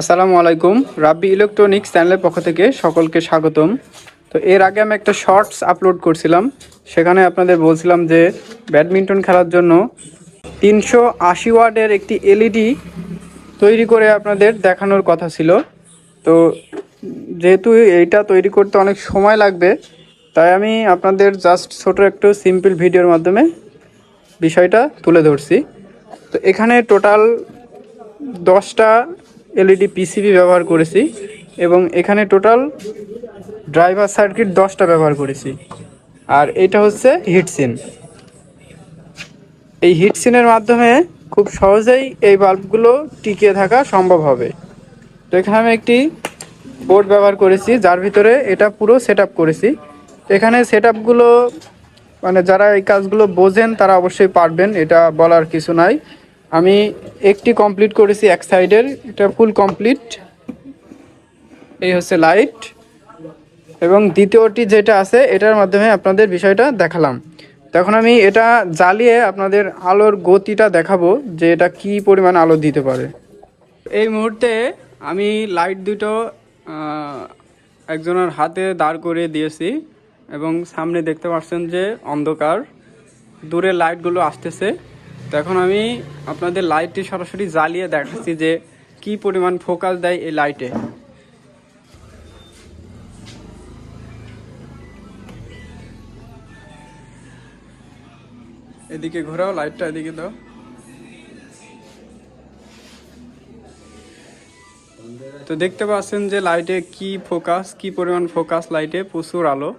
আসসালামু আলাইকুম। রাব্বি ইলেকট্রনিক্স চ্যানেলের পক্ষ থেকে সকলকে স্বাগতম। তো এর আগে আমি একটা শর্টস আপলোড করছিলাম। সেখানে আপনাদের বলছিলাম যে ব্যাডমিন্টন খেলার জন্য তিনশো আশি ওয়ার্ডের একটি এলইডি তৈরি করে আপনাদের দেখানোর কথা ছিল। তো যেহেতু এইটা তৈরি করতে অনেক সময় লাগবে, তাই আমি আপনাদের জাস্ট ছোট একটু সিম্পল ভিডিওর মাধ্যমে বিষয়টা তুলে ধরছি। তো এখানে টোটাল দশটা এলইডি পিসিবি ব্যবহার করেছি এবং এখানে টোটাল ড্রাইভার সার্কিট দশটা ব্যবহার করেছি। আর এটা হচ্ছে হিটসিন এই হিটসিনের মাধ্যমে খুব সহজেই এই বাল্বগুলো টিকিয়ে থাকা সম্ভব হবে। তো এখানে আমি একটি বোর্ড ব্যবহার করেছি, যার ভিতরে এটা পুরো সেট করেছি। এখানে সেট মানে যারা এই কাজগুলো বোঝেন তারা অবশ্যই পারবেন, এটা বলার কিছু নাই। আমি একটি কমপ্লিট করেছি এক সাইডের এটা ফুল কমপ্লিট এই হচ্ছে লাইট এবং দ্বিতীয়টি যেটা আছে, এটার মাধ্যমে আপনাদের বিষয়টা দেখালাম। তখন আমি এটা জ্বালিয়ে আপনাদের আলোর গতিটা দেখাবো যে এটা কি পরিমাণ আলো দিতে পারে। এই মুহূর্তে আমি লাইট দুটো একজনের হাতে দাঁড় করে দিয়েছি এবং সামনে দেখতে পাচ্ছেন যে অন্ধকার। দূরে লাইটগুলো আসতেছে। এখন আমি আপনাদের লাইটটি সরাসরি জ্বালিয়ে দেখাচ্ছি যে কি পরিমাণ ফোকাস দেয় এই লাইটে। এদিকে ঘোরাও, লাইটটা এদিকে দাও। তো দেখতে পাচ্ছেন যে লাইটে কি ফোকাস, কি পরিমাণ ফোকাস লাইটে? প্রচুর আলো।